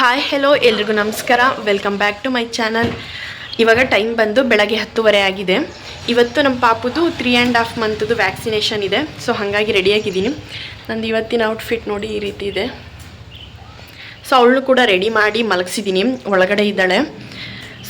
Hi hello ಎಲ್ರಿಗೂ ನಮಸ್ಕಾರ. Welcome back to my channel ಇವಾಗ ಟೈಮ್ ಬಂದು ಬೆಳಗ್ಗೆ ಹತ್ತುವರೆ ಆಗಿದೆ. ಇವತ್ತು ನಮ್ಮ ಪಾಪುದು ತ್ರೀ ಆ್ಯಂಡ್ ಹಾಫ್ ಮಂತದ್ದು ವ್ಯಾಕ್ಸಿನೇಷನ್ ಇದೆ. ಸೊ ಹಾಗಾಗಿ ರೆಡಿಯಾಗಿದ್ದೀನಿ ನಂದು ಇವತ್ತಿನ ಔಟ್ಫಿಟ್ ನೋಡಿ ಈ ರೀತಿ ಇದೆ. ಸೊ ಅವಳು ಕೂಡ ರೆಡಿ ಮಾಡಿ ಮಲಗಿಸಿದ್ದೀನಿ. ಒಳಗಡೆ ಇದ್ದಾಳೆ.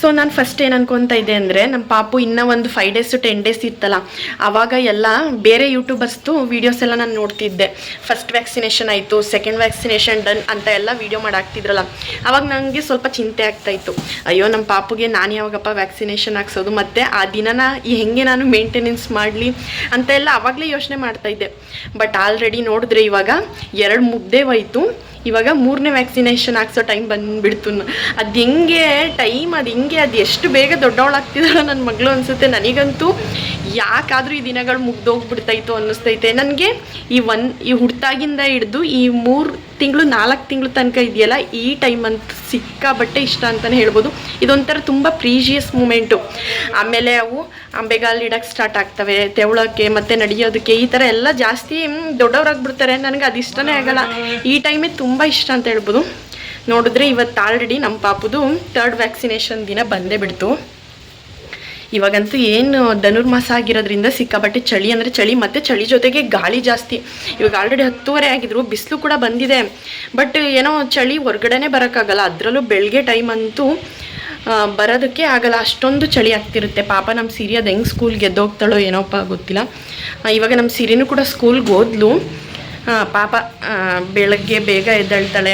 ಸೊ ನಾನು ಫಸ್ಟ್ ಏನು ಅನ್ಕೊತಾ ಇದ್ದೆ ಅಂದರೆ ನಮ್ಮ ಪಾಪು ಇನ್ನೂ ಒಂದು ಫೈವ್ ಡೇಸು ಟೆನ್ ಡೇಸ್ ಇತ್ತಲ್ಲ ಆವಾಗ ಎಲ್ಲ ಬೇರೆ ಯೂಟ್ಯೂಬರ್ಸ್ದು ವೀಡಿಯೋಸ್ ಎಲ್ಲ ನಾನು ನೋಡ್ತಿದ್ದೆ. ಫಸ್ಟ್ ವ್ಯಾಕ್ಸಿನೇಷನ್ ಆಯಿತು ಸೆಕೆಂಡ್ ವ್ಯಾಕ್ಸಿನೇಷನ್ ಡನ್ ಅಂತ ಎಲ್ಲ ವೀಡಿಯೋ ಮಾಡಾಕ್ತಿದ್ರಲ್ಲ ಆವಾಗ ನನಗೆ ಸ್ವಲ್ಪ ಚಿಂತೆ ಆಗ್ತಾಯಿತ್ತು ಅಯ್ಯೋ ನಮ್ಮ ಪಾಪುಗೆ ನಾನು ಯಾವಾಗಪ್ಪ ವ್ಯಾಕ್ಸಿನೇಷನ್ ಹಾಕ್ಸೋದು ಮತ್ತು ಆ ದಿನನ ಈ ಹೆಂಗೆ ನಾನು ಮೇಂಟೆನೆನ್ಸ್ ಮಾಡಲಿ ಅಂತ ಎಲ್ಲ ಆವಾಗಲೇ ಯೋಚನೆ ಮಾಡ್ತಾಯಿದ್ದೆ ಬಟ್ ಆಲ್ರೆಡಿ ನೋಡಿದ್ರೆ ಇವಾಗ ಎರಡು ಮುದ್ದೆ ಹೋಯ್ತು. ಇವಾಗ ಮೂರನೇ ವ್ಯಾಕ್ಸಿನೇಷನ್ ಹಾಕ್ಸೋ ಟೈಮ್ ಬಂದುಬಿಡ್ತು. ಅದು ಹೆಂಗೆ ಟೈಮ್ ಅದು ಹೆಂಗೆ, ಅದು ಎಷ್ಟು ಬೇಗ ದೊಡ್ಡವಳಾಗ್ತಿದ್ದಾಳೋ ನನ್ನ ಮಗಳು ಅನಿಸುತ್ತೆ. ನನಗಂತೂ ಯಾಕಾದರೂ ಈ ದಿನಗಳು ಮುಗ್ದೋಗ್ಬಿಡ್ತಾಯಿತ್ತು ಅನ್ನಿಸ್ತೈತೆ. ನನಗೆ ಈ ಒನ್ ಈ ಹುಡ್ತಾಗಿಂದ ಹಿಡ್ದು ಈ ಮೂರು ತಿಂಗಳು, ನಾಲ್ಕು ತಿಂಗಳು ತನಕ ಇದೆಯಲ್ಲ, ಈ ಟೈಮ್ ಅಂತ ಸಿಕ್ಕಾಬಟ್ಟೆ ಇಷ್ಟ ಅಂತಲೇ ಹೇಳ್ಬೋದು. ಇದೊಂಥರ ತುಂಬ ಪ್ರೀಶಿಯಸ್ ಮೂಮೆಂಟು ಆಮೇಲೆ ಅವು ಅಂಬೆಗಾಲು ಇಡಕ್ಕೆ ಸ್ಟಾರ್ಟ್ ಆಗ್ತವೆ, ತೆವಳಕ್ಕೆ ಮತ್ತು ನಡೆಯೋದಕ್ಕೆ, ಈ ಥರ ಎಲ್ಲ ಜಾಸ್ತಿ ದೊಡ್ಡವ್ರಾಗ್ಬಿಡ್ತಾರೆ. ನನಗೆ ಅದು ಇಷ್ಟನೇ ಆಗಲ್ಲ. ಈ ಟೈಮೇ ತುಂಬ ಇಷ್ಟ ಅಂತ ಹೇಳ್ಬೋದು. ನೋಡಿದ್ರೆ ಇವತ್ತು ಆಲ್ರೆಡಿ ನಮ್ಮ ಪಾಪದು ತರ್ಡ್ ವ್ಯಾಕ್ಸಿನೇಷನ್ ದಿನ ಬಂದೇ ಬಿಡ್ತು. ಇವಾಗಂತೂ ಏನು ಧನುರ್ಮಾಸ ಆಗಿರೋದ್ರಿಂದ ಸಿಕ್ಕಾಪಟ್ಟೆ ಚಳಿ, ಅಂದರೆ ಚಳಿ ಮತ್ತು ಚಳಿ ಜೊತೆಗೆ ಗಾಳಿ ಜಾಸ್ತಿ. ಇವಾಗ ಆಲ್ರೆಡಿ ಹತ್ತುವರೆ ಆಗಿದ್ರು, ಬಿಸಿಲು ಕೂಡ ಬಂದಿದೆ. ಬಟ್ ಏನೋ ಚಳಿ ಹೊರ್ಗಡೆನೇ ಬರೋಕ್ಕಾಗಲ್ಲ. ಅದರಲ್ಲೂ ಬೆಳಗ್ಗೆ ಟೈಮ್ ಅಂತೂ ಬರೋದಕ್ಕೆ ಆಗಲ್ಲ. ಅಷ್ಟೊಂದು ಚಳಿ ಆಗ್ತಿರುತ್ತೆ. ಪಾಪ ನಮ್ಮ ಸಿರಿ ಅದು ಹೆಂಗೆ ಸ್ಕೂಲ್ಗೆ ಗೆದ್ದೋಗ್ತಾಳೋ ಏನೋಪ್ಪ ಗೊತ್ತಿಲ್ಲ. ಇವಾಗ ನಮ್ಮ ಸಿರಿನೂ ಕೂಡ ಸ್ಕೂಲ್ಗೆ ಹೋದ್ಲು. ಆ, ಪಾಪ ಬೆಳಗ್ಗೆ ಬೇಗ ಎದ್ದೇಳ್ತಾಳೆ.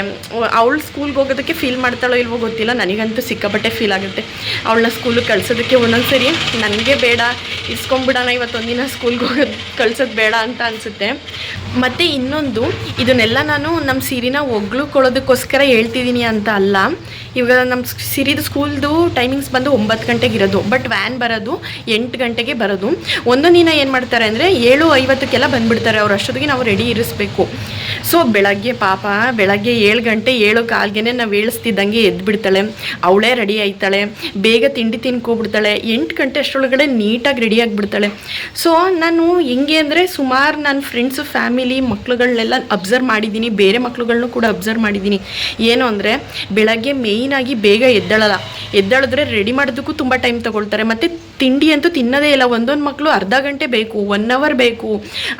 ಅವಳು ಸ್ಕೂಲ್ಗೆ ಹೋಗೋದಕ್ಕೆ ಫೀಲ್ ಮಾಡ್ತಾಳೋ ಇಲ್ವೋ ಗೊತ್ತಿಲ್ಲ. ನನಗಂತೂ ಸಿಕ್ಕಾಪಟ್ಟೆ ಫೀಲ್ ಆಗುತ್ತೆ. ಅವಳನ್ನ ಸ್ಕೂಲಿಗೆ ಕಳ್ಸೋದಕ್ಕೆ ಒಂದೊಂದು ಸರಿ ನನಗೆ ಬೇಡ ಇಸ್ಕೊಂಬಿಡೋಣ ಇವತ್ತೊಂದಿನ ಸ್ಕೂಲ್ಗೆ ಹೋಗೋದು. ಕಳ್ಸೋದು ಬೇಡ ಅಂತ ಅನಿಸುತ್ತೆ. ಮತ್ತು ಇನ್ನೊಂದು, ಇದನ್ನೆಲ್ಲ ನಾನು ನಮ್ಮ ಸಿರಿನ ಒಗ್ಳುಕೊಳ್ಳೋದಕ್ಕೋಸ್ಕರ ಹೇಳ್ತಿದ್ದೀನಿ ಅಂತ ಅಲ್ಲ. ಇವಾಗ ನಮ್ಮ ಸಿರಿದು ಸ್ಕೂಲ್ದು ಟೈಮಿಂಗ್ಸ್ ಬಂದು ಒಂಬತ್ತು ಗಂಟೆಗೆ ಇರೋದು ಬಟ್ ವ್ಯಾನ್ ಬರೋದು ಎಂಟು ಗಂಟೆಗೆ ಬರೋದು. ಒಂದೊಂದು ದಿನ ಏನು ಮಾಡ್ತಾರೆ ಅಂದರೆ ಏಳು ಐವತ್ತಕ್ಕೆಲ್ಲ ಬಂದುಬಿಡ್ತಾರೆ, ಅವ್ರು ಅಷ್ಟೊತ್ತಿಗೆ ನಾವು ರೆಡಿ ಇರಿಸ್ಬೇಕು. ಸೊ ಬೆಳಗ್ಗೆ ಪಾಪ, ಬೆಳಗ್ಗೆ ಏಳು ಗಂಟೆ, ಏಳು ಕಾಲ್ಗೆ ನಾವು ಏಳಿಸ್ತಿದ್ದಂಗೆ ಎದ್ಬಿಡ್ತಾಳೆ. ಅವಳೇ ರೆಡಿ ಆಯ್ತಾಳೆ. ಬೇಗ ತಿಂಡಿ ತಿನ್ಕೊಬಿಡ್ತಾಳೆ. ಎಂಟು ಗಂಟೆ ಅಷ್ಟರೊಳಗಡೆ ನೀಟಾಗಿ ರೆಡಿ ಆಗಿಬಿಡ್ತಾಳೆ. ಸೊ ನಾನು ಹೆಂಗೆ ಅಂದರೆ ಸುಮಾರು ನನ್ನ ಫ್ರೆಂಡ್ಸು ಫ್ಯಾಮಿಲಿ ಮಕ್ಳುಗಳನ್ನೆಲ್ಲ ಅಬ್ಸರ್ವ್ ಮಾಡಿದ್ದೀನಿ ಬೇರೆ ಮಕ್ಳುಗಳ್ನೂ ಕೂಡ ಅಬ್ಸರ್ವ್ ಮಾಡಿದ್ದೀನಿ ಏನು ಅಂದರೆ ಬೆಳಗ್ಗೆ ಮೇಯ್ನಾಗಿ ಬೇಗ ಎದ್ದಳಲ್ಲ. ಎದ್ದೇಳಿದ್ರೆ ರೆಡಿ ಮಾಡೋದಕ್ಕೂ ತುಂಬ ಟೈಮ್ ತಗೊಳ್ತಾರೆ. ಮತ್ತು ತಿಂಡಿ ಅಂತೂ ತಿನ್ನೋದೇ ಇಲ್ಲ. ಒಂದೊಂದು ಮಕ್ಕಳು ಅರ್ಧ ಗಂಟೆ ಬೇಕು ಒನ್ ಅವರ್ ಬೇಕು.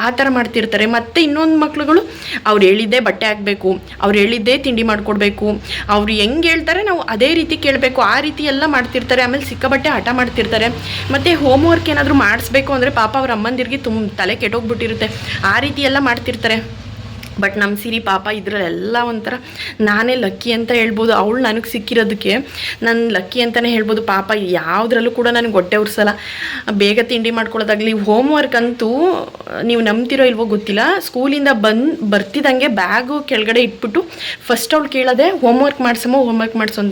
ಆ ಥರ ಮಾಡ್ತಿರ್ತಾರೆ. ಮತ್ತು ಇನ್ನೊಂದು ಮಕ್ಕಳುಗಳು ಅವ್ರು ಹೇಳಿದ್ದೇ ಬಟ್ಟೆ ಹಾಕಬೇಕು, ಅವ್ರು ಹೇಳಿದ್ದೇ ತಿಂಡಿ ಮಾಡಿಕೊಡ್ಬೇಕು. ಅವ್ರು ಹೆಂಗೆ ಹೇಳ್ತಾರೆ ನಾವು ಅದೇ ರೀತಿ ಕೇಳಬೇಕು. ಆ ರೀತಿ ಎಲ್ಲ ಮಾಡ್ತಿರ್ತಾರೆ. ಆಮೇಲೆ ಸಿಕ್ಕಾಬಟ್ಟೆ ಹಠ ಮಾಡ್ತಿರ್ತಾರೆ. ಮತ್ತು ಹೋಮ್ ವರ್ಕ್ ಏನಾದರೂ ಮಾಡಿಸ್ಬೇಕು ಅಂದರೆ ಪಾಪ ಅವ್ರ ಅಮ್ಮಂದಿರಿಗೆ ತುಂಬ ತಲೆ ಕೆಟ್ಟೋಗ್ಬಿಟ್ಟಿರುತ್ತೆ. ಆ ರೀತಿ ಎಲ್ಲ ಮಾಡ್ತಿರ್ತಾರೆ. ಬಟ್ ನಮ್ಮ ಸಿರಿ ಪಾಪ ಇದರಲ್ಲೆಲ್ಲ ಒಂಥರ ನಾನೇ ಲಕ್ಕಿ ಅಂತ ಹೇಳ್ಬೋದು. ಅವಳು ನನಗೆ ಸಿಕ್ಕಿರೋದಕ್ಕೆ ನಾನು ಲಕ್ಕಿ ಅಂತಲೇ ಹೇಳ್ಬೋದು. ಪಾಪ ಯಾವುದ್ರಲ್ಲೂ ಕೂಡ ನನಗೆ ಹೊಟ್ಟೆ ಉರ್ಸಲ್ಲ. ಬೇಗ ತಿಂಡಿ ಮಾಡ್ಕೊಳ್ಳೋದಾಗಲಿ ಹೋಮ್ ವರ್ಕ್ ಅಂತೂ ನೀವು ನಂಬ್ತಿರೋ ಇಲ್ವೋ ಗೊತ್ತಿಲ್ಲ. ಸ್ಕೂಲಿಂದ ಬಂದು ಬರ್ತಿದ್ದಂಗೆ ಬ್ಯಾಗು ಕೆಳಗಡೆ ಇಟ್ಬಿಟ್ಟು ಫಸ್ಟ್ ಅವಳು ಕೇಳೋದೆ ಹೋಮ್ ವರ್ಕ್ ಮಾಡ್ಸಮ್ಮ ಹೋಮ್ ವರ್ಕ್ ಮಾಡಿಸೋ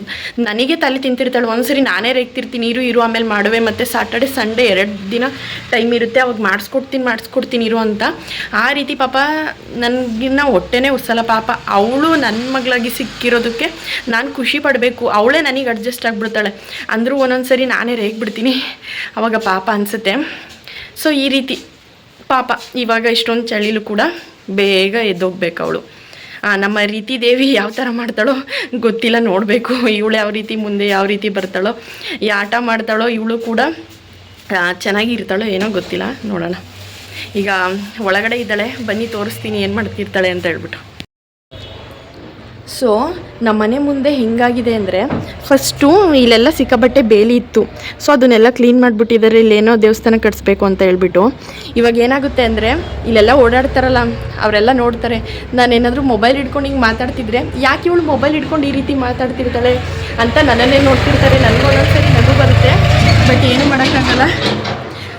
ನನಗೆ ತಲೆ ತಿಂತಿರ್ತಾಳೆ. ಒಂದ್ಸರಿ ನಾನೇ ರೇಗ್ತಿರ್ತೀನಿ, ಇರು ಇರು, ಆಮೇಲೆ ಮಾಡುವೆ. ಮತ್ತು ಸಾಟರ್ಡೆ ಸಂಡೇ ಎರಡು ದಿನ ಟೈಮ್ ಇರುತ್ತೆ. ಅವಾಗ ಮಾಡಿಸ್ಕೊಡ್ತೀನಿ ಮಾಡಿಸ್ಕೊಡ್ತೀನಿ, ಇರು ಅಂತ. ಆ ರೀತಿ ಪಾಪ ನನಗಿನ್ನ ಹೊಟ್ಟೆನೇ ಉರ್ಸಲ್ಲ ಪಾಪ. ಅವಳು ನನ್ನ ಮಗಳಾಗಿ ಸಿಕ್ಕಿರೋದಕ್ಕೆ ನಾನು ಖುಷಿ ಪಡಬೇಕು. ಅವಳೇ ನನಗೆ ಅಡ್ಜಸ್ಟ್ ಆಗಿಬಿಡ್ತಾಳೆ. ಅಂದರೂ ಒಂದೊಂದು ಸರಿ ನಾನೇ ರೇಗ್ಬಿಡ್ತೀನಿ ಅವಾಗ ಪಾಪ ಅನಿಸುತ್ತೆ. ಸೊ ಈ ರೀತಿ ಪಾಪ ಇವಾಗ ಇಷ್ಟೊಂದು ಚಳಿಲೂ ಕೂಡ ಬೇಗ ಎದ್ದೋಗ್ಬೇಕು ಅವಳು. ನಮ್ಮ ರೀತಿ ದೇವಿ ಯಾವ ಥರ ಮಾಡ್ತಾಳೋ ಗೊತ್ತಿಲ್ಲ. ನೋಡಬೇಕು ಇವಳು ಯಾವ ರೀತಿ ಮುಂದೆ ಯಾವ ರೀತಿ ಬರ್ತಾಳೋ, ಈ ಆಟ ಮಾಡ್ತಾಳೋ ಇವಳು ಕೂಡ ಚೆನ್ನಾಗಿ ಇರ್ತಾಳೋ ಏನೋ ಗೊತ್ತಿಲ್ಲ. ನೋಡೋಣ. ಈಗ ಒಳಗಡೆ ಇದ್ದಾಳೆ, ಬನ್ನಿ ತೋರಿಸ್ತೀನಿ ಏನು ಮಾಡ್ತಿರ್ತಾಳೆ ಅಂತ ಹೇಳ್ಬಿಟ್ಟು. ಸೊ ನಮ್ಮ ಮನೆ ಮುಂದೆ ಹೆಂಗಾಗಿದೆ ಅಂದರೆ ಫಸ್ಟು ಇಲ್ಲೆಲ್ಲ ಸಿಕ್ಕಾಬಟ್ಟೆ ಬೇಲಿ ಇತ್ತು. ಸೊ ಅದನ್ನೆಲ್ಲ ಕ್ಲೀನ್ ಮಾಡಿಬಿಟ್ಟಿದ್ದಾರೆ ಇಲ್ಲೇನೋ ದೇವಸ್ಥಾನ ಕಟ್ಸ್ಬೇಕು ಅಂತ ಹೇಳ್ಬಿಟ್ಟು. ಇವಾಗ ಏನಾಗುತ್ತೆ ಅಂದರೆ, ಇಲ್ಲೆಲ್ಲ ಓಡಾಡ್ತಾರಲ್ಲ, ಅವರೆಲ್ಲ ನೋಡ್ತಾರೆ. ನಾನೇನಾದರೂ ಮೊಬೈಲ್ ಹಿಡ್ಕೊಂಡು ಹಿಂಗೆ ಮಾತಾಡ್ತಿದ್ರೆ, ಯಾಕೆ ಇವಳು ಮೊಬೈಲ್ ಹಿಡ್ಕೊಂಡು ಈ ರೀತಿ ಮಾತಾಡ್ತಿರ್ತಾಳೆ ಅಂತ ನನ್ನನ್ನೇ ನೋಡ್ತಿರ್ತಾರೆ. ನನಗೂ ಒಂದೊಂದ್ಸರಿ ನಗು ಬರುತ್ತೆ ಬಟ್ ಏನು ಮಾಡೋಕ್ಕಾಗಲ್ಲ.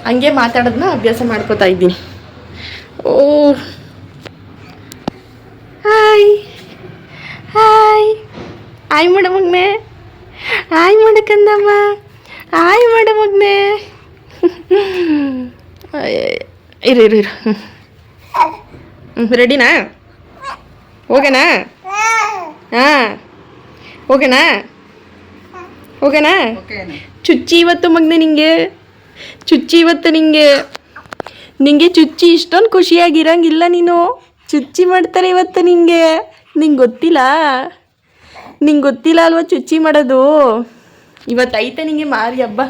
ಹಂಗೆ ಮಾತಾಡೋದನ್ನ ಅಭ್ಯಾಸ ಮಾಡ್ಕೋತಾ ಇದ್ದೀನಿ. ಓ. ಹಾಯ್ ಹಾಯ್ ಹಾಯ್ ಮಾಡ ಮಗ್ನೆ ಆಯ್ ಮಾಡಕ್ಕಂದಮ್ಮ ಆಯ್ ಮಾಡ ಮಗ್ನೆ ಇರು ಇರು ಇರು. ಹ್ಞೂ ರೆಡಿನಾ? ಹೋಗೋಣ ಹಾಂ. ಹೋಗೇನಾ? ಹೋಗೇನಾ? ಚುಚ್ಚಿ ಇವತ್ತು ಮಗ್ನೆ ನಿಂಗೆ. ಚುಚ್ಚಿ ಇವತ್ತು ನಿಂಗೆ ನಿಂಗೆ ಚುಚ್ಚಿ ಇಷ್ಟೊಂದು ಖುಷಿಯಾಗಿರಂಗಿಲ್ಲ ನೀನು. ಚುಚ್ಚಿ ಮಾಡ್ತಾರೆ ಇವತ್ತು ನಿಂಗೆ. ನಿಂಗೆ ಗೊತ್ತಿಲ್ಲ? ನಿಂಗೆ ಗೊತ್ತಿಲ್ಲ ಅಲ್ವಾ ಚುಚ್ಚಿ ಮಾಡೋದು? ಇವತ್ತು ಐತೆ ನಿಂಗೆ ಮಾರಿ ಹಬ್ಬ.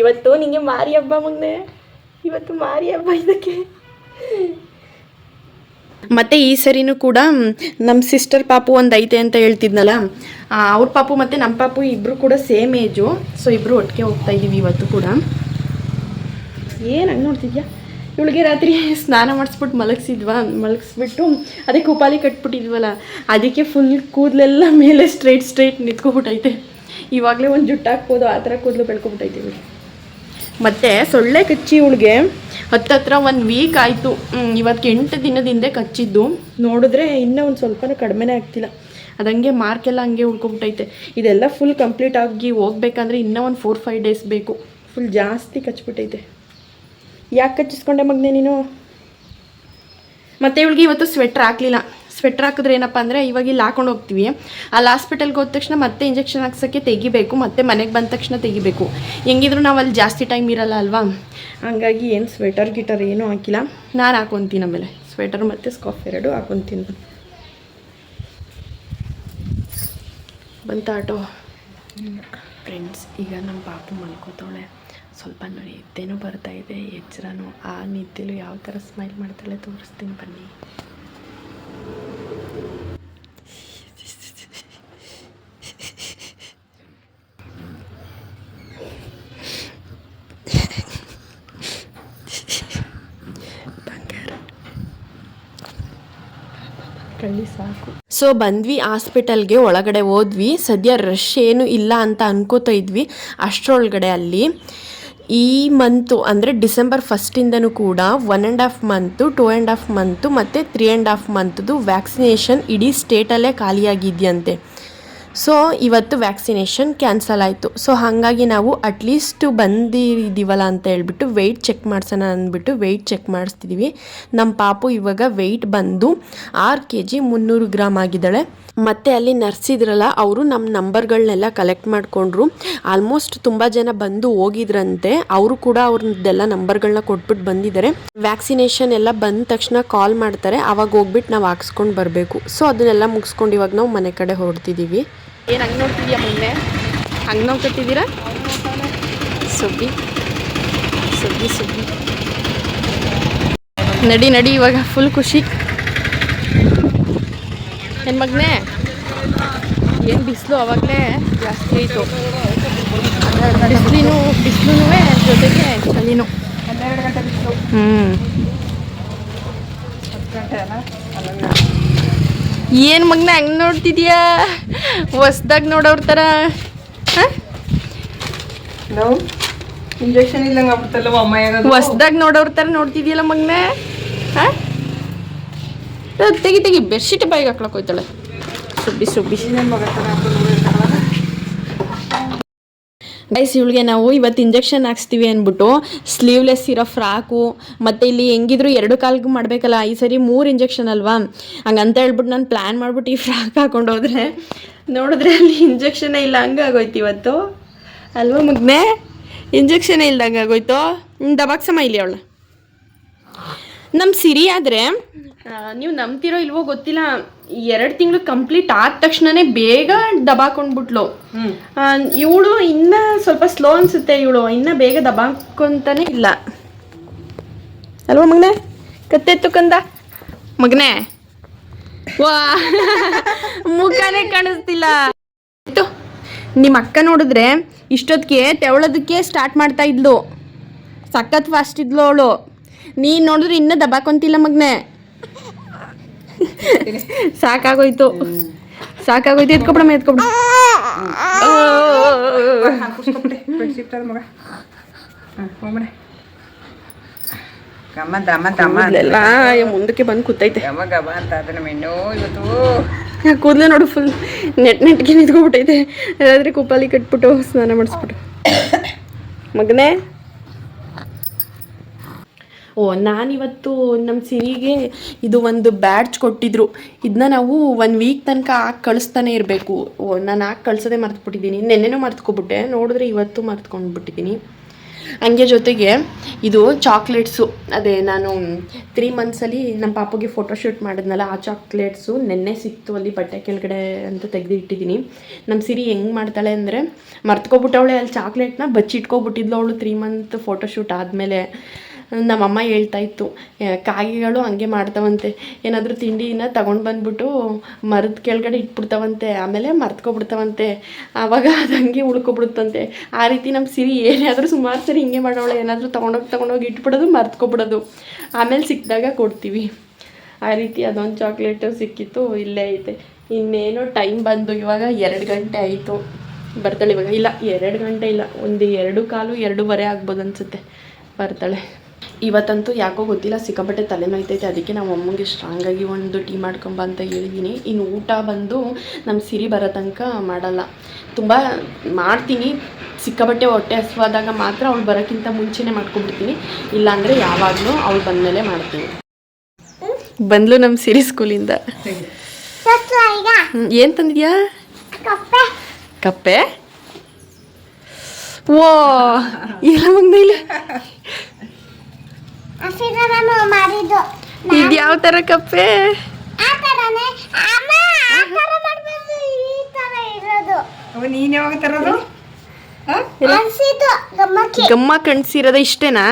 ಇವತ್ತು ನಿಂಗೆ ಮಾರಿ ಹಬ್ಬ ಮಗನೆ ಇವತ್ತು ಮಾರಿ ಹಬ್ಬ ಇದಕ್ಕೆ. ಮತ್ತು ಈ ಸರಿನೂ ಕೂಡ ನಮ್ಮ ಸಿಸ್ಟರ್ ಪಾಪು ಒಂದು ಐತೆ ಅಂತ ಹೇಳ್ತಿದ್ನಲ್ಲ ಅವ್ರ ಪಾಪು ಮತ್ತು ನಮ್ಮ ಪಾಪು ಇಬ್ಬರು ಕೂಡ ಸೇಮ್ ಏಜು ಸೊ ಇಬ್ಬರು ಒಟ್ಟಿಗೆ ಹೋಗ್ತಾ ಇದ್ದೀವಿ ಇವತ್ತು ಕೂಡ. ಏನು ಹಂಗೆ ನೋಡ್ತಿದ್ಯಾ? ಇವಳಿಗೆ ರಾತ್ರಿ ಸ್ನಾನ ಮಾಡಿಸ್ಬಿಟ್ಟು ಮಲಗಿಸಿದ್ವಾ? ಮಲಗಿಸ್ಬಿಟ್ಟು ಅದಕ್ಕೆ ಉಪಾಲಿ ಕಟ್ಬಿಟ್ಟಿದ್ವಲ್ಲ, ಅದಕ್ಕೆ ಫುಲ್ ಕೂದಲೆಲ್ಲ ಮೇಲೆ ಸ್ಟ್ರೈಟ್ ಸ್ಟ್ರೈಟ್ ನಿಂತ್ಕೊಬಿಟ್ಟೈತೆ ಇವಾಗಲೇ ಒಂದು ಜುಟ್ಟು ಹಾಕ್ಬೋದು, ಆ ಥರ ಕೂದಲು ಬೆಳ್ಕೊಬಿಟ್ಟೈತೆ ಇವಳು. ಮತ್ತು ಸೊಳ್ಳೆ ಕಚ್ಚಿ ಇವಳಿಗೆ ಹತ್ತತ್ರ ಒಂದು ವೀಕ್ ಆಯಿತು. ಇವತ್ತು ಎಂಟು ದಿನದಿಂದ ಕಚ್ಚಿದ್ದು. ನೋಡಿದ್ರೆ ಇನ್ನೂ ಒಂದು ಸ್ವಲ್ಪನೂ ಕಡಿಮೆನೇ ಆಗ್ತಿಲ್ಲ. ಅದಂಗೆ ಮಾರ್ಕೆಲ್ಲ ಹಂಗೆ ಉಳ್ಕೊಬಿಟ್ಟೈತೆ ಇದೆಲ್ಲ ಫುಲ್ ಕಂಪ್ಲೀಟ್ ಆಗಿ ಹೋಗ್ಬೇಕಂದ್ರೆ ಇನ್ನೂ ಒಂದು ಫೋರ್ ಫೈವ್ ಡೇಸ್ ಬೇಕು. ಫುಲ್ ಜಾಸ್ತಿ ಕಚ್ಬಿಟ್ಟೈತೆ ಯಾಕೆ ಕಚ್ಚಿಸ್ಕೊಂಡೆ ಮಗ್ನೆ ನೀನು? ಮತ್ತು ಇವಳಿಗೆ ಇವತ್ತು ಸ್ವೆಟ್ರ್ ಹಾಕಲಿಲ್ಲ. ಸ್ವೆಟ್ರ್ ಹಾಕಿದ್ರೆ ಏನಪ್ಪ ಅಂದರೆ ಇವಾಗ ಇಲ್ಲಿ ಹಾಕೊಂಡು ಹೋಗ್ತೀವಿ. ಅಲ್ಲಿ ಹಾಸ್ಪಿಟಲ್ಗೆ ಹೋದ ತಕ್ಷಣ ಮತ್ತೆ ಇಂಜೆಕ್ಷನ್ ಹಾಕ್ಸೋಕ್ಕೆ ತೆಗಿಬೇಕು, ಮತ್ತೆ ಮನೆಗೆ ಬಂದ ತಕ್ಷಣ ತೆಗಿಬೇಕು. ಹೆಂಗಿದ್ರು ನಾವು ಅಲ್ಲಿ ಜಾಸ್ತಿ ಟೈಮ್ ಇರಲ್ಲ ಅಲ್ವಾ? ಹಂಗಾಗಿ ಏನು ಸ್ವೆಟರ್ ಗಿಟರ್ ಏನೂ ಹಾಕಿಲ್ಲ. ನಾನು ಹಾಕೊತೀನಿ ಆಮೇಲೆ. ಸ್ವೆಟರ್ ಮತ್ತು ಸ್ಕಾಫ್ ಎರಡು ಹಾಕೊತೀನಿ. ಬಂತ ಆಟೋ. ಫ್ರೆಂಡ್ಸ್ ಈಗ ನಮ್ಮ ಪಾಪು ಮಲ್ಕೋತಾಳೆ ಸ್ವಲ್ಪ ನಿದ್ದೆನೂ ಬರ್ತಾ ಇದೆ ಎಚ್ಚರನು. ಆ ನಿದ್ದೆಲು ಯಾವ ಥರ ಸ್ಮೈಲ್ ಮಾಡ್ತಾಳೆ ತೋರಿಸ್ತೀನಿ ಬನ್ನಿ. ಸಾಕು. ಸೊ ಬಂದ್ವಿ ಹಾಸ್ಪಿಟಲ್ಗೆ ಒಳಗಡೆ ಹೋದ್ವಿ. ಸದ್ಯ ರಶ್ ಏನು ಇಲ್ಲ ಅಂತ ಅನ್ಕೋತಾ ಇದ್ವಿ. ಅಷ್ಟರೊಳಗಡೆ ಅಲ್ಲಿ ಈ ಮಂತು ಅಂದರೆ ಡಿಸೆಂಬರ್ ಫಸ್ಟಿಂದನೂ ಕೂಡ one and half month two and half month ಮತ್ತು ತ್ರೀ ಆ್ಯಂಡ್ ಹಾಫ್ ಮಂತ್ದು ವ್ಯಾಕ್ಸಿನೇಷನ್ ಇಡೀ ಸ್ಟೇಟಲ್ಲೇ ಖಾಲಿಯಾಗಿದೆಯಂತೆ. ಸೊ ಇವತ್ತು ವ್ಯಾಕ್ಸಿನೇಷನ್ ಕ್ಯಾನ್ಸಲ್ ಆಯಿತು. ಸೊ ಹಾಗಾಗಿ ನಾವು ಅಟ್ಲೀಸ್ಟು ಬಂದಿದ್ದೀವಲ್ಲ ಅಂತ ಹೇಳ್ಬಿಟ್ಟು ವೆಯ್ಟ್ ಚೆಕ್ ಮಾಡ್ಸೋಣ ಅಂದ್ಬಿಟ್ಟು ವೆಯ್ಟ್ ಚೆಕ್ ಮಾಡಿಸ್ತಿದ್ದೀವಿ ನಮ್ಮ ಪಾಪು ಇವಾಗ ವೆಯ್ಟ್ ಬಂದು ಆರು ಕೆ ಜಿ ಮುನ್ನೂರು ಗ್ರಾಮ್ ಆಗಿದ್ದಾಳೆ. ಮತ್ತು ಅಲ್ಲಿ ನರ್ಸ್ ಇದ್ರಲ್ಲ ಅವರು ನಮ್ಮ ನಂಬರ್ಗಳನ್ನೆಲ್ಲ ಕಲೆಕ್ಟ್ ಮಾಡಿಕೊಂಡ್ರು. ಆಲ್ಮೋಸ್ಟ್ ತುಂಬ ಜನ ಬಂದು ಹೋಗಿದ್ರಂತೆ. ಅವರು ಕೂಡ ಅವ್ರದ್ದೆಲ್ಲ ನಂಬರ್ಗಳನ್ನ ಕೊಟ್ಬಿಟ್ಟು ಬಂದಿದ್ದಾರೆ. ವ್ಯಾಕ್ಸಿನೇಷನ್ ಎಲ್ಲ ಬಂದ ತಕ್ಷಣ ಕಾಲ್ ಮಾಡ್ತಾರೆ. ಅವಾಗ ಹೋಗ್ಬಿಟ್ಟು ನಾವು ಹಾಕ್ಸ್ಕೊಂಡು ಬರಬೇಕು. ಸೊ ಅದನ್ನೆಲ್ಲ ಮುಗಿಸ್ಕೊಂಡು ಇವಾಗ ನಾವು ಮನೆ ಕಡೆ ಹೊರಡ್ತಿದ್ದೀವಿ ಏನು ಹಂಗೆ ನೋಡ್ತಿದ್ಯಾ ಮೊನ್ನೆ? ಹಂಗೆ ನೋಡ್ಕೊತಿದ್ದೀರಾ? ಸುಬ್ಬಿ ಸುಬ್ಬಿ ನಡಿ ನಡಿ, ಇವಾಗ ಫುಲ್ ಖುಷಿ. ಏನು ಮಗನೇ ಏನು ಬಿಸಿಲು ಅವಾಗಲೇ ಜಾಸ್ತಿ ಆಯಿತು. ಬಿಸಿಲಿನೂ ಬಿಸಿಲು ಜೊತೆಗೆ ಚಳಿನೂ. ಹ್ಞೂ ಏನು ಮಗನೇ ಹಂಗೆ ನೋಡ್ತಿದ್ಯಾ? ಹೊಸ್ದಾಗ ನೋಡೋರ ಥರ ಹಾಂ? ಇಂಜೆಕ್ಷನ್ ಇಲ್ಲಂಗ ಹೊಸ್ದಾಗ ನೋಡೋರ್ ಥರ ನೋಡ್ತಿದ್ಯಲ್ಲ ಮಗ್ನೆ? ಹಾಂ? ತೆಗಿ ತೆಗಿ ಬೆಡ್ಶೀಟ್ ಬಾಯಿಗೆ ಹಾಕ್ಲಕ್ಕೆ ಹೋಯ್ತಾಳೆ. ಸುಬ್ಬಿ ಸುಬ್ಬಿ. ಗೈಸ್ ಇವಳಿಗೆ ನಾವು ಇವತ್ತು ಇಂಜೆಕ್ಷನ್ ಹಾಕ್ಸ್ತೀವಿ ಅಂದ್ಬಿಟ್ಟು ಸ್ಲೀವ್ಲೆಸ್ ಇರೋ ಫ್ರಾಕು, ಮತ್ತು ಇಲ್ಲಿ ಹೆಂಗಿದ್ರು ಎರಡು ಕಾಲ್ಗೆ ಮಾಡಬೇಕಲ್ಲ, ಈ ಸರಿ ಮೂರು ಇಂಜೆಕ್ಷನ್ ಅಲ್ವಾ? ಹಂಗಂತ ಹೇಳ್ಬಿಟ್ಟು ನಾನು ಪ್ಲ್ಯಾನ್ ಮಾಡ್ಬಿಟ್ಟು ಈ ಫ್ರಾಕ್ ಹಾಕೊಂಡು ಹೋದ್ರೆ, ನೋಡಿದ್ರೆ ಅಲ್ಲಿ ಇಂಜೆಕ್ಷನೇ ಇಲ್ಲ ಹಂಗಾಗೋಯ್ತು ಇವತ್ತು. ಅಲ್ವಾ ಮಗ್ನೆ? ಇಂಜೆಕ್ಷನೇ ಇಲ್ದಂಗೆ ಆಗೋಯ್ತು. ದಬಾಕ್ಸಮ್ಮ ಇಲ್ಲಿ ಅವಳ. ನಮ್ಮ ಸಿರಿ ಆದರೆ ನೀವು ನಂಬ್ತಿರೋ ಇಲ್ವೋ ಗೊತ್ತಿಲ್ಲ. ಎರಡು ತಿಂಗಳು ಕಂಪ್ಲೀಟ್ ಆದ ತಕ್ಷಣನೇ ಬೇಗ ದಬಾಕೊಂಡ್ಬಿಟ್ಲು. ಇವಳು ಇನ್ನ ಸ್ವಲ್ಪ ಸ್ಲೋ ಅನ್ಸುತ್ತೆ ಇವಳು. ಇನ್ನ ಬೇಗ ದಬಾಕೊಂತಾನೆ ಇಲ್ಲ. ಅಲ್ವಾ ಮಗನೆ? ಕತ್ತೆ ಕಂದ? ಮಗನೆ. ವಾ. ಮುಖನೇ ಕಾಣಿಸ್ತಿಲ್ಲ. ನಿಮ್ಮ ಅಕ್ಕ ನೋಡಿದ್ರೆ ಇಷ್ಟೊತ್ತಿಗೆ ತೆವಳೋದಕ್ಕೆ ಸ್ಟಾರ್ಟ್ ಮಾಡ್ತಾ ಇದ್ಲು. ಸಖತ್ ಫಾಸ್ಟ್ ಇದ್ಲು ಅವಳು. ನೀನು ನೋಡಿದ್ರೆ ಇನ್ನೂ ದಬಾಕೊಂತಿಲ್ಲ ಮಗ್ನೆ. ಸಾಕಾಗೋಯ್ತು. ಸಾಕಾಗೋಯ್ತು. ಎತ್ಕೊಬಿಡಮ್ಮ ಎತ್ಕೊಬಿಡ. ಮುಂದಕ್ಕೆ ಬಂದು ಕೂತೈತೆ. ಕೂದಲೇ ನೋಡು ಫುಲ್ ನೆಟ್ ನೆಟ್ಗೆ ನಿಂತ್ಕೊಬಿಟ್ಟೈತೆ. ಅದಾದ್ರೆ ಕುಪಾಲಿ ಕಟ್ಬಿಟ್ಟು ಸ್ನಾನ ಮಾಡಿಸ್ಬಿಟ್ಟು ಮಗನೇ? ಓ, ನಾನಿವತ್ತು ನಮ್ಮ ಸಿರಿಗೆ ಇದು ಒಂದು ಬ್ಯಾಡ್ಜ್ ಕೊಟ್ಟಿದ್ರು. ಇದನ್ನ ನಾವು ಒಂದು ವೀಕ್ ತನಕ ಹಾಕಿ ಕಳಿಸ್ತಾನೆ ಇರಬೇಕು. ಓ, ನಾನು ಹಾಕಿ ಕಳ್ಸೋದೇ ಮರ್ತುಬಿಟ್ಟಿದ್ದೀನಿ. ನೆನ್ನೆನೂ ಮರ್ತ್ಕೊಬಿಟ್ಟೆ. ನೋಡಿದ್ರೆ ಇವತ್ತು ಮರ್ತ್ಕೊಂಡ್ಬಿಟ್ಟಿದ್ದೀನಿ. ಹಂಗೆ ಜೊತೆಗೆ ಇದು ಚಾಕ್ಲೇಟ್ಸು. ಅದೇ ನಾನು ತ್ರೀ ಮಂತ್ಸಲ್ಲಿ ನಮ್ಮ ಪಾಪಗೆ ಫೋಟೋಶೂಟ್ ಮಾಡಿದ್ನಲ್ಲ, ಆ ಚಾಕ್ಲೇಟ್ಸು ನೆನ್ನೆ ಸಿಕ್ತು ಅಲ್ಲಿ ಬಟ್ಟೆ ಕೆಳಗಡೆ ಅಂತ ತೆಗೆದು ಇಟ್ಟಿದ್ದೀನಿ ನಮ್ಮ ಸಿರಿ ಹೆಂಗೆ ಮಾಡ್ತಾಳೆ ಅಂದರೆ, ಮರ್ತ್ಕೊಬಿಟ್ಟವಳೆ ಅಲ್ಲಿ ಚಾಕ್ಲೇಟ್ನ ಬಚ್ಚಿಟ್ಕೊಬಿಟ್ಟಿದ್ಲು ಅವಳು ತ್ರೀ ಮಂತ್ ಫೋಟೋಶೂಟ್ ಆದಮೇಲೆ. ನಮ್ಮಮ್ಮ ಹೇಳ್ತಾ ಇತ್ತು "ಏ, ಕಾಗೆಗಳು ಹಂಗೆ ಮಾಡ್ತಾವಂತೆ. ಏನಾದರೂ ತಿಂಡಿನ ತಗೊಂಡು ಬಂದ್ಬಿಟ್ಟು ಮರದ ಕೆಳಗಡೆ ಇಟ್ಬಿಡ್ತಾವಂತೆ ಆಮೇಲೆ ಮರ್ತ್ಕೊಬಿಡ್ತಾವಂತೆ. ಆವಾಗ ಅದು ಹಂಗೆ ಉಳ್ಕೊಬಿಡುತ್ತಂತೆ. ಆ ರೀತಿ ನಮ್ಮ ಸಿರಿ ಏನಾದರೂ ಸುಮಾರು ಸರಿ ಹಿಂಗೆ ಮಾಡೋಳೆ ಏನಾದರೂ ತೊಗೊಂಡೋಗಿ ತೊಗೊಂಡೋಗಿ ಇಟ್ಬಿಡೋದು ಮರ್ತ್ಕೊಬಿಡೋದು. ಆಮೇಲೆ ಸಿಕ್ಕಿದಾಗ ಕೊಡ್ತೀವಿ. ಆ ರೀತಿ ಅದೊಂದು ಚಾಕ್ಲೇಟು ಸಿಕ್ಕಿತ್ತು ಇಲ್ಲೇ ಐತೆ. ಇನ್ನೇನೋ ಟೈಮ್ ಬಂದು ಇವಾಗ ಎರಡು ಗಂಟೆ ಆಯಿತು. ಬರ್ತಾಳೆ ಇವಾಗ. ಇಲ್ಲ ಎರಡು ಗಂಟೆ ಇಲ್ಲ. ಒಂದು ಎರಡು ಕಾಲು ಎರಡೂವರೆ ಆಗ್ಬೋದು ಅನಿಸುತ್ತೆ. ಬರ್ತಾಳೆ. ಇವತ್ತಂತೂ ಯಾಕೋ ಗೊತ್ತಿಲ್ಲ, ಸಿಕ್ಕಾಪಟ್ಟೆ ತಲೆನೋಯ್ತೈತೆ ಅದಕ್ಕೆ ನಾವು ಅಮ್ಮಂಗೆ ಸ್ಟ್ರಾಂಗಾಗಿ ಒಂದು ಟೀ ಮಾಡ್ಕೊಂಬ ಅಂತ ಹೇಳಿದ್ದೀನಿ ಇನ್ನು ಊಟ ಬಂದು ನಮ್ಮ ಸಿರಿ ಬರೋ ತನಕ ಮಾಡಲ್ಲ. ತುಂಬ ಮಾಡ್ತೀನಿ. ಸಿಕ್ಕಾಪಟ್ಟೆ ಹೊಟ್ಟೆ ಹಸುವಾದಾಗ ಮಾತ್ರ ಅವಳು ಬರೋಕ್ಕಿಂತ ಮುಂಚೆನೇ ಮಾಡ್ಕೊಂಡ್ಬಿಡ್ತೀನಿ. ಇಲ್ಲಾಂದರೆ ಯಾವಾಗಲೂ ಅವಳು ಬಂದಮೇಲೆ ಮಾಡ್ತೀನಿ. ಬಂದ್ಲು ನಮ್ಮ ಸಿರಿ ಸ್ಕೂಲಿಂದ. ಏನು ತಂದಿದ್ಯಾ? ಕಪ್ಪೆ. ಓ, ಇಲ್ಲ ಮಾಡಿದ್ದು ಇದು ಯಾವ ಥರ ಕಪ್ಪೆ? ಆ ಥರನೇ ಅಮ್ಮ ಆ ಥರ ಮಾಡ್ಬೇಕು ಈ ಥರ ಇರೋದು. ಅವ ನೀನ್ ಯಾವಾಗ ತರೋದು? ಗಮ್ಮ ಕಣ್ಸಿರೋದ ಇಷ್ಟೇನಾ?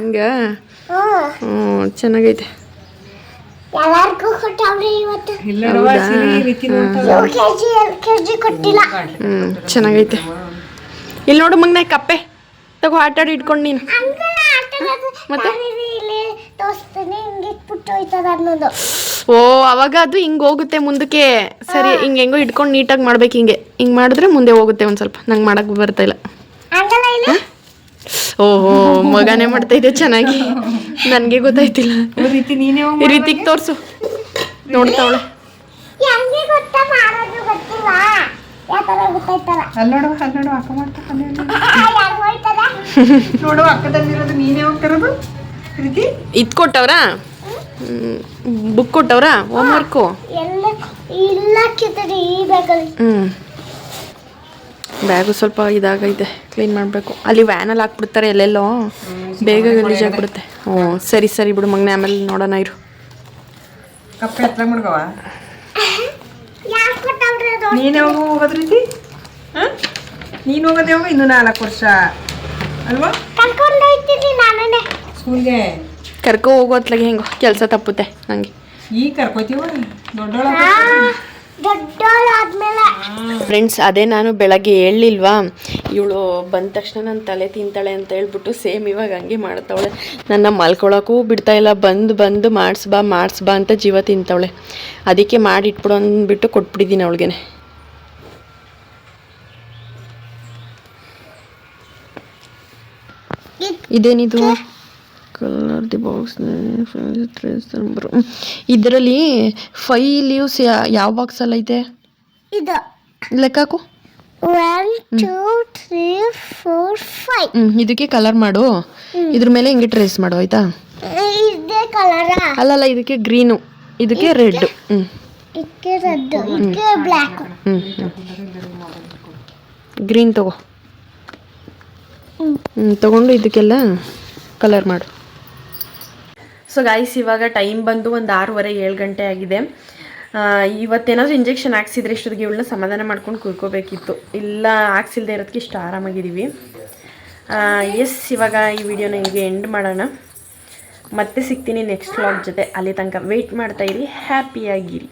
ಹಿಂಗ? ಹ್ಮ್ ಚೆನ್ನಾಗೈತೆ. ಚೆನ್ನಾಗೈತೆ. ಇಲ್ಲಿ ನೋಡು ಮಗ್ನ ಕಪ್ಪೆ. ತಗೋ ಆಟ ಆಡಿ ಇಟ್ಕೊಂಡು ನೀನು. ಮತ್ತೆ? ಓ ಅವಾಗ ಅದು ಹಿಂಗೆ ಹೋಗುತ್ತೆ ಮುಂದಕ್ಕೆ. ಸರಿ ಹಿಂಗೆ ಹೆಂಗೋ ಇಟ್ಕೊಂಡು ನೀಟಾಗಿ ಮಾಡ್ಬೇಕು ಹಿಂಗೆ. ಹಿಂಗೆ ಮಾಡಿದ್ರೆ ಮುಂದೆ ಹೋಗುತ್ತೆ ಒಂದು ಸ್ವಲ್ಪ. ನಂಗೆ ಮಾಡಕ್ಕೆ ಬರ್ತಾ ಇಲ್ಲ. ಓಹೋ ಮಗನೇ ಮಾಡ್ತಾ ಇದೆ ಚೆನ್ನಾಗಿ. ನನಗೆ ಗೊತ್ತಾಯ್ತಿಲ್ಲ. ಈ ರೀತಿ ನೀನ್ ಯಾವಾಗ ಈ ರೀತಿಗೆ ತೋರಿಸು. ನೋಡ್ತಾವಳೆ. ಅಲ್ಲಿ ನೋಡುವ ಅಲ್ಲಿ ನೋಡುವ ಅಕ್ಕ ಮಾಡ್ತಾ ಅಲ್ಲಿ ಅಲ್ಲಿ. ಯಾರು ಹೋಯ್ತದ ನೋಡುವ ಅಕ್ಕದಲ್ಲಿರೋದು ನೀನ್ ಯಾವಾಗ ತರೋದು ಈ ಇದು ಕೊಟ್ಟವ್ರಾ? ಬುಕ್ ಕೊಟ್ಟವ್ರಾ? ಹೋಮ್ ವರ್ಕು ಎಲ್ಲ ಇಲ್ಲ ಕಿತ್ತಡಿ ಈ ಬೇಕಲ್ಲಿ ಹ್ಞೂ ಬ್ಯಾಗು ಸ್ವಲ್ಪ ಇದಾಗೈತೆ ಕ್ಲೀನ್ ಮಾಡಬೇಕು. ಅಲ್ಲಿ ವ್ಯಾನಲ್ಲಿ ಹಾಕ್ಬಿಡ್ತಾರೆ ಎಲ್ಲೆಲ್ಲೋ. ಬೇಗ ಗಲೀಜಾಗ್ಬಿಡುತ್ತೆ ಹ್ಞೂ ಸರಿ ಸರಿ ಬಿಡು ಮಗನೇ ಆಮೇಲೆ ನೋಡೋಣ ಇರು. ಕಪ್ಪೆ ಹತ್ರ ಮುಡ್ಗವ ಯಾಕೆ ಕೊಟ್ಟವ್ರಿ ಅದು ನೀನ್ ಯಾವಾಗ ಹೋಗೋದ್ ರೀತಿ? ನೀನ್ ಹೋಗೋದು ಯಾವಾಗ ಇನ್ನು ನಾಲ್ಕು ವರ್ಷ. ಅಲ್ವಾ? ಕರ್ಕೊಂಡು ಹೋಯ್ತೀನಿ ನಾನೇ ಸ್ಕೂಲ್ಗೆ? ಕರ್ಕೊ ಹೋಗೋ ಹೊತ್ಲಾಗೆ ಹೆಂಗೋ ಕೆಲಸ ತಪ್ಪುತ್ತೆ ನಂಗೆ ಈಗ ಕರ್ಕೋತೀವ ದೊಡ್ಡೋಳ ಫ್ರೆಂಡ್ಸ್ ಅದೇ ನಾನು ಬೆಳಗ್ಗೆ ಹೇಳಿಲ್ವಾ ಇವಳು ಬಂದ ತಕ್ಷಣ ನನ್ನ ತಲೆ ತಿಂತಾಳೆ ಅಂತ ಹೇಳ್ಬಿಟ್ಟು ಸೇಮ್ ಇವಾಗ ಹಂಗೆ ಮಾಡ್ತಾವಳೆ. ನನ್ನ ಮಲ್ಕೊಳಕ್ಕೂ ಬಿಡ್ತಾ ಇಲ್ಲ ಬಂದು ಬಂದು ಮಾಡಿಸ್ಬಾ ಮಾಡಿಸ್ಬಾ ಅಂತ ಜೀವ ತಿಂತಾವಳೆ. ಅದಕ್ಕೆ ಮಾಡಿ ಇಟ್ಬಿಡು ಅಂದ್ಬಿಟ್ಟು ಕೊಟ್ಬಿಟ್ಟಿದ್ದೀನಿ ಅವಳಿಗೆ ಇದೇನಿದು ಕಲರ್ ದಿ ಬಾಕ್ಸ್ ಇದರಲ್ಲಿ ಫೈ ಲೀವ್ಸ್ ಯಾವ ಬಾಕ್ಸಲ್ಲಿ ಐತೆ? ಇದು. ಲೆಕ್ಕಾಕು one two three four five hmm ಇದಕ್ಕೆ ಕಲರ್ ಮಾಡು. ಇದ್ರ ಮೇಲೆ ಹಿಂಗೆ ಟ್ರೇಸ್ ಮಾಡು ಆಯ್ತಾ? ಇದೇ ಕಲರ ಅಲ್ಲಲ್ಲ ಇದಕ್ಕೆ ಗ್ರೀನು ಇದಕ್ಕೆ ರೆಡ್ ಹ್ಮ್. ಇದಕ್ಕೆ ರೆಡ್ ಇದಕ್ಕೆ ಬ್ಲ್ಯಾಕ್ ಹ್ಮ್ ಗ್ರೀನ್ ತಗೋ. ತಗೊಂಡು ಇದಕ್ಕೆಲ್ಲ ಕಲರ್ ಮಾಡು. ಸೊ ಗಾಯ್ಸ್ ಇವಾಗ ಟೈಮ್ ಬಂದು ಒಂದು ಆರೂವರೆ, ಏಳು ಗಂಟೆ ಆಗಿದೆ. ಇವತ್ತೇನಾದರೂ ಇಂಜೆಕ್ಷನ್ ಹಾಕ್ಸಿದ್ರೆ ಇಷ್ಟೊತ್ತಿಗೆ ಇವಳನ್ನ ಸಮಾಧಾನ ಮಾಡ್ಕೊಂಡು ಕೂರ್ಕೋಬೇಕಿತ್ತು. ಇಲ್ಲ, ಹಾಕ್ಸಿಲ್ದೇ ಇರೋದಕ್ಕೆ ಇಷ್ಟು ಆರಾಮಾಗಿದ್ದೀವಿ. ಎಸ್ ಇವಾಗ ಈ ವಿಡಿಯೋನ ಹಿಂಗೆ ಎಂಡ್ ಮಾಡೋಣ. ಮತ್ತೆ ಸಿಗ್ತೀನಿ ನೆಕ್ಸ್ಟ್ ವ್ಲಾಗ್ ಜೊತೆ. ಅಲ್ಲಿ ತನಕ ವೆಯ್ಟ್ ಮಾಡ್ತಾಯಿರಿ ಹ್ಯಾಪಿಯಾಗಿರಿ